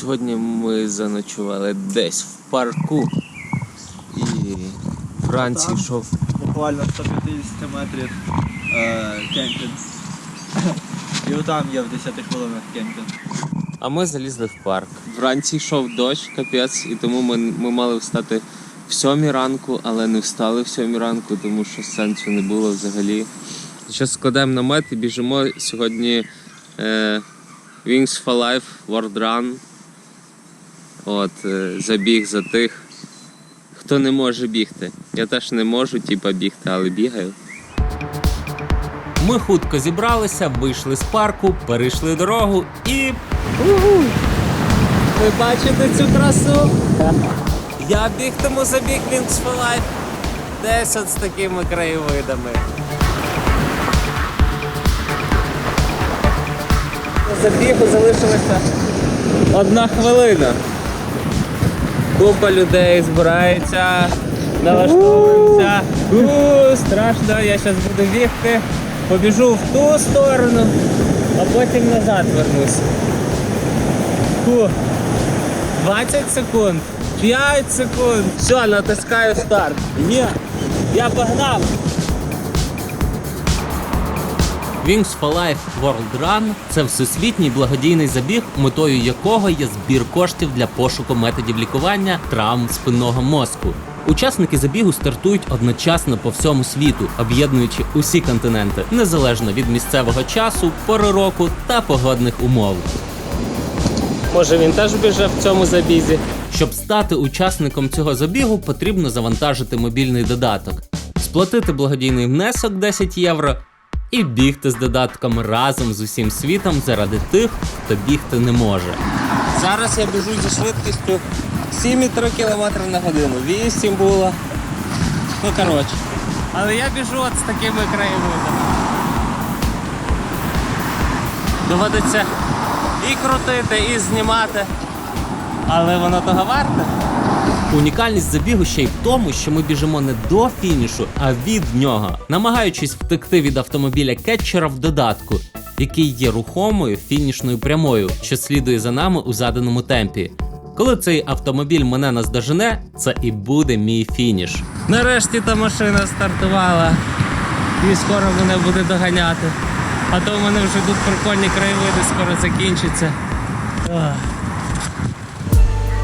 Сьогодні ми заночували десь в парку. І вранці йшов. буквально 150 метрів е, кемпінг. І отам є в 10 хвилинах кемпінг. А ми залізли в парк. Вранці йшов дощ, капець, і тому ми, ми мали встати в сьомій ранку, але не встали в сьомій ранку, тому що сенсу не було взагалі. Зараз складаємо намет і біжимо сьогодні е, Wings for Life World Run. От, е, забіг за тих, хто не може бігти. Я теж не можу, типа, бігти, але бігаю. Ми хутко зібралися, вийшли з парку, перейшли дорогу і. Ви бачите цю красу? Я бігтиму забіг Wings for Life. Десь от з такими краєвидами. Забігу залишилася одна хвилина. Купа людей збирається, налаштовується. У, страшно, я зараз буду бігти. Побіжу в ту сторону, а потім назад вернусь. Фу. 20 секунд. 5 секунд. Все, натискаю старт. Є. Я погнав. Wings for Life World Run – це всесвітній благодійний забіг, метою якого є збір коштів для пошуку методів лікування травм спинного мозку. Учасники забігу стартують одночасно по всьому світу, об'єднуючи усі континенти, незалежно від місцевого часу, пори року та погодних умов. Може він теж біже в цьому забізі. Щоб стати учасником цього забігу, потрібно завантажити мобільний додаток, сплатити благодійний внесок 10 євро і бігти з додатком разом з усім світом заради тих, хто бігти не може. Зараз я біжу зі швидкістю 7,3 км на годину. 8 було. Ну коротше. Але я біжу от з такими краєвидами. Доводиться і крутити, і знімати. Але воно того варте. Унікальність забігу ще й в тому, що ми біжимо не до фінішу, а від нього, намагаючись втекти від автомобіля кетчера в додатку, який є рухомою фінішною прямою, що слідує за нами у заданому темпі. Коли цей автомобіль мене наздожене, це і буде мій фініш. Нарешті та машина стартувала. І скоро мене буде доганяти. А то в мене вже тут прикольні краєвиди, скоро закінчиться.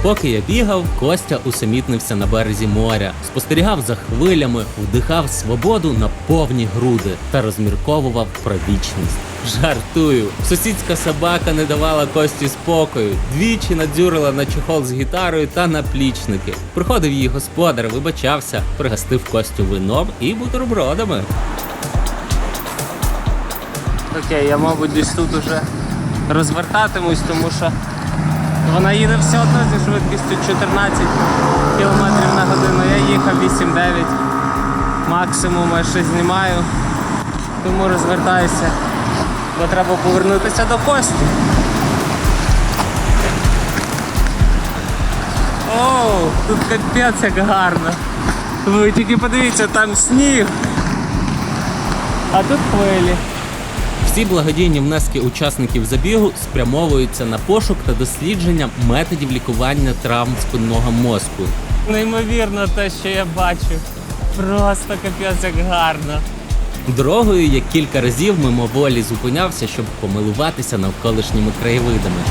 Поки я бігав, Костя усамітнився на березі моря, спостерігав за хвилями, вдихав свободу на повні груди та розмірковував про вічність. Жартую, сусідська собака не давала Кості спокою, двічі надзюрила на чехол з гітарою та на плічники. Приходив її господар, вибачався, пригостив Костю вином і бутербродами. Окей, я, мабуть, десь тут уже розвертатимусь, тому що вона їде все одно зі швидкістю 14 км на годину. Я їхав 8-9. Максимум я ще знімаю. Тому розвертаюся, бо треба повернутися до Кості. Оу, тут капець як гарно. Ви тільки подивіться, там сніг. А тут хвилі. Всі благодійні внески учасників забігу спрямовуються на пошук та дослідження методів лікування травм спинного мозку. Неймовірно те, що я бачу. Просто капець як гарно. Дорогою я кілька разів мимоволі зупинявся, щоб помилуватися навколишніми краєвидами.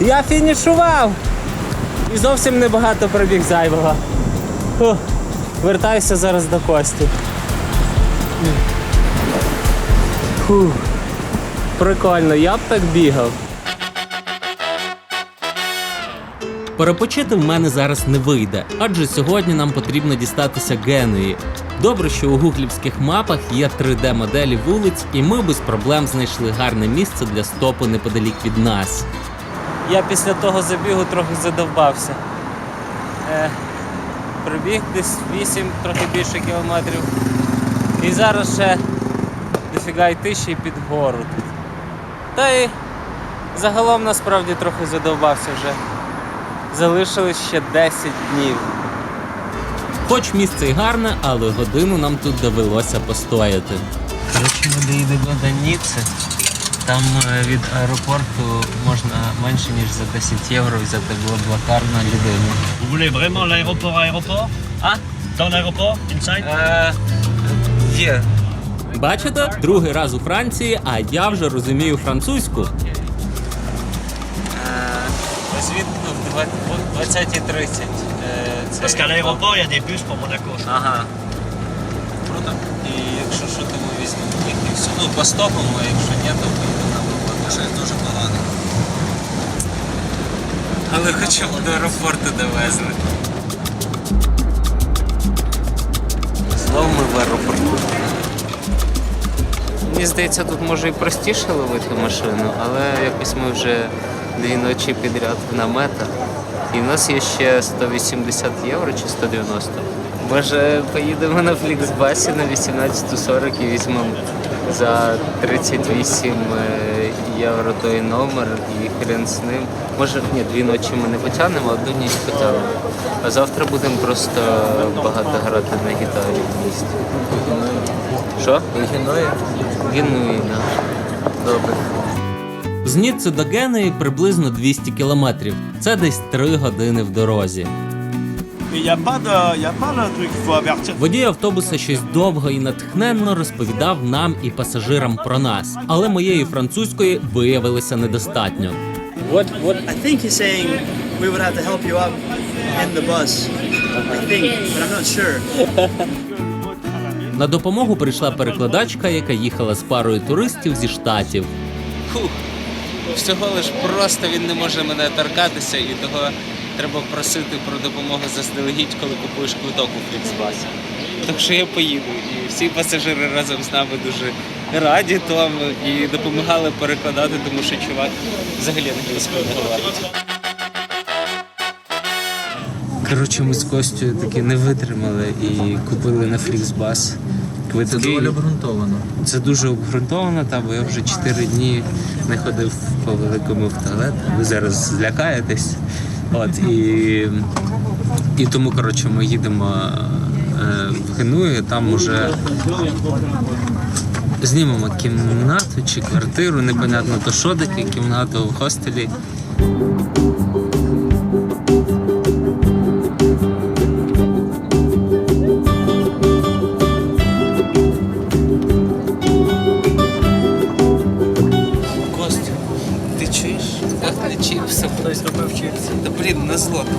Я фінішував! І зовсім небагато пробіг зайвого. Фух. Вертаюся зараз до Кості. Фух. Прикольно, я б так бігав. Перепочити в мене зараз не вийде, адже сьогодні нам потрібно дістатися Генуї. Добре, що у гуглівських мапах є 3D-моделі вулиць, і ми без проблем знайшли гарне місце для стопу неподалік від нас. Я після того забігу трохи задовбався. Е, пробіг десь 8, трохи більше кілометрів. І зараз ще дофіга йти ще й під гору тут. Та й загалом насправді трохи задовбався вже. Залишилось ще 10 днів. Хоч місце й гарне, але годину нам тут довелося постояти. Ми доїдемо до Ніцци. Там е, від аеропорту можна менше ніж за 10 євро взяти блаблакар на людину. Vous voulez vraiment l'aéroport aéroport А? Dans l'aéroport Inside Е, є. Бачите, другий раз у Франції, а я вже розумію французьку. Звідки в 20.30. Е, це Parce qu'à l'aéroport, il y a des bus pour Monaco. Ага. Якщо що, то ми візьмемо їх і все. Ну, постопимо, а якщо ні, то поїдемо на. Щось дуже погано. Але хоча б до аеропорту довезли. Знову ми в аеропорту. Мені здається, тут може і простіше ловити машину, але якось ми вже дві ночі підряд в наметах. І в нас є ще 180 євро чи 190. Може поїдемо на фліксбасі на 18.40 і візьмемо за 38 е, євро той номер і хрен з ним. Може, ні, дві ночі ми не потягнемо, а одну ніч потягнемо. А завтра будемо просто багато грати на гітарі в місті. Що? Гінує? Гінує, так. Добре. З Ніцци до Генуї приблизно 200 кілометрів. Це десь 3 години в дорозі. Водій автобуса щось довго і натхненно розповідав нам і пасажирам про нас, але моєї французької виявилося недостатньо. What, what, I think he's saying we would have to help you up in the bus. I think, but I'm not sure. На допомогу прийшла перекладачка, яка їхала з парою туристів зі штатів. Фух. Всього лиш просто він не може мене торкатися, і того треба просити про допомогу заздалегідь, коли купуєш квиток у Фліксбасі. Так що я поїду, і всі пасажири разом з нами дуже раді тому і допомагали перекладати, тому що чувак взагалі англійською не говорить. Коротше, ми з Костю таки не витримали і купили на Фліксбас. Це доволі обґрунтовано. Це дуже обґрунтовано, та, бо я вже 4 дні не ходив по великому в туалет. Ви зараз злякаєтесь. От, і, і тому, коротше, ми їдемо е, в Геную, там уже знімемо кімнату чи квартиру, непонятно то що таке, кімнату в хостелі.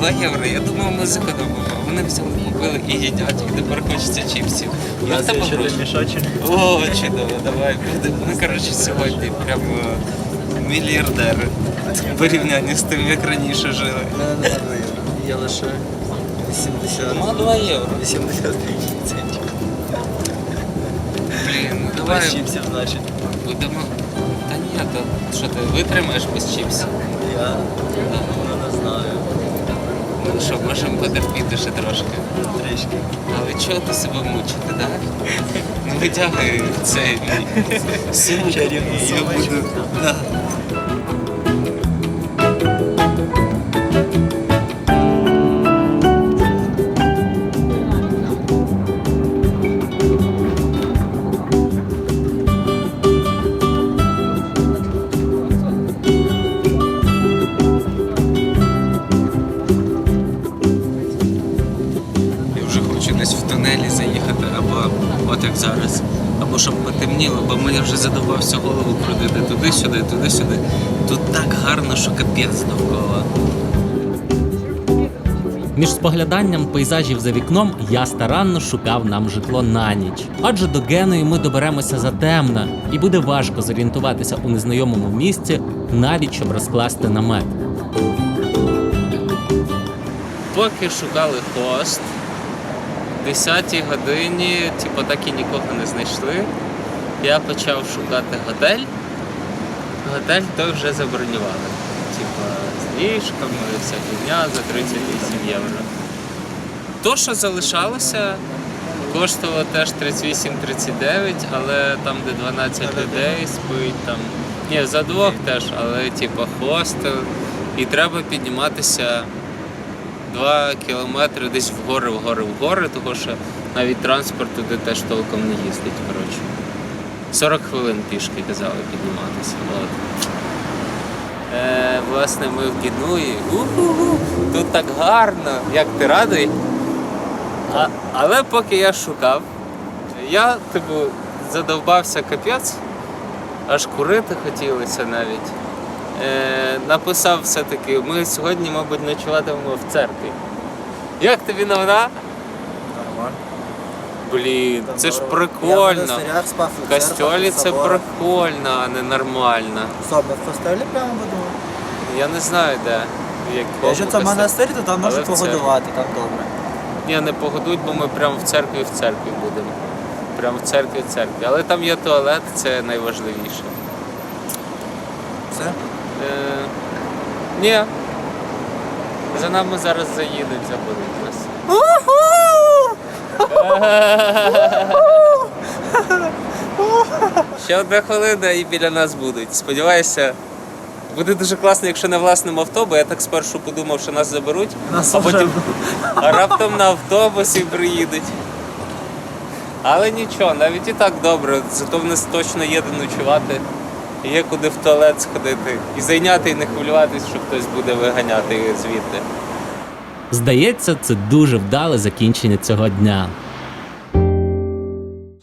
2 євро. Я думав, ми зекономимо. Вони взяли, купили і їдять, і тепер хочеться чіпсів. Є в тебе гроші? мішочок. О, чудово, давай будемо. Ми, коротше, сьогодні прямо мільярдери. В порівнянні з тим, як раніше жили. Я лише 80. Ну, 2 євро. 80 центів. Блін, ну давай Без чіпсів, значить. будемо. Та ні, то що ти витримаєш без чіпсів? Я ну, не знаю. Ну що, можемо потерпіти ще трошки. Трішки. Але чого ти себе мучити, так? Ну витягай цей мій сумку. Я буду. Да. Вже голову крутити туди-сюди, туди-сюди. Тут так гарно, що капець довкола. Між спогляданням пейзажів за вікном я старанно шукав нам житло на ніч. Адже до Геної ми доберемося затемна, і буде важко зорієнтуватися у незнайомому місці, навіть щоб розкласти намет. Поки шукали хост, в 10 годині, типу, так і нікого не знайшли. Я почав шукати готель. Готель той вже забронювали. Типа з ліжками, вся фігня за 38 євро. То, що залишалося, коштувало теж 38-39, але там, де 12 людей спить, там. Ні, за двох теж, але типа хостел. І треба підніматися 2 кілометри десь вгори, вгори, вгори, тому що навіть транспорт туди теж толком не їздить. Коротше. 40 хвилин пішки казали підніматися. От. Е, власне, ми в. У-ху-ху, Тут так гарно. Як ти радий? А, але поки я шукав, я типу задовбався капець, аж курити хотілося навіть. Е, написав все-таки, ми сьогодні, мабуть, ночуватимемо в церкві. Як тобі новина? Блін, це ж прикольно. В костьолі це прикольно, а не нормально. Особливо в костелі прямо буду. Я не знаю де. Як Якщо це монастир, то там можуть погодувати, там добре. Ні, не погодують, бо ми прямо в церкві в церкві будемо. Прямо в церкві в церкві. Але там є туалет, це найважливіше. Все? Е, ні. За нами зараз заїдуть, забудуть нас. Ще одна хвилина і біля нас будуть. Сподіваюся, буде дуже класно, якщо на власному авто, бо я так спершу подумав, що нас заберуть, Нас а потім а раптом на автобусі приїдуть. Але нічого, навіть і так добре, зато в нас точно є де ночувати, є куди в туалет сходити і зайняти і не хвилюватись, що хтось буде виганяти звідти. Здається, це дуже вдале закінчення цього дня.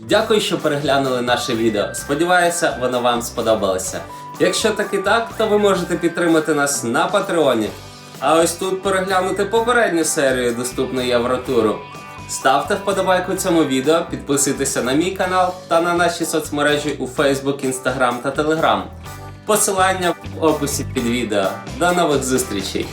Дякую, що переглянули наше відео. Сподіваюся, воно вам сподобалося. Якщо так і так, то ви можете підтримати нас на Патреоні. А ось тут переглянути попередню серію доступної Євротуру. Ставте вподобайку цьому відео, підписуйтеся на мій канал та на наші соцмережі у Facebook, Instagram та Telegram. Посилання в описі під відео. До нових зустрічей!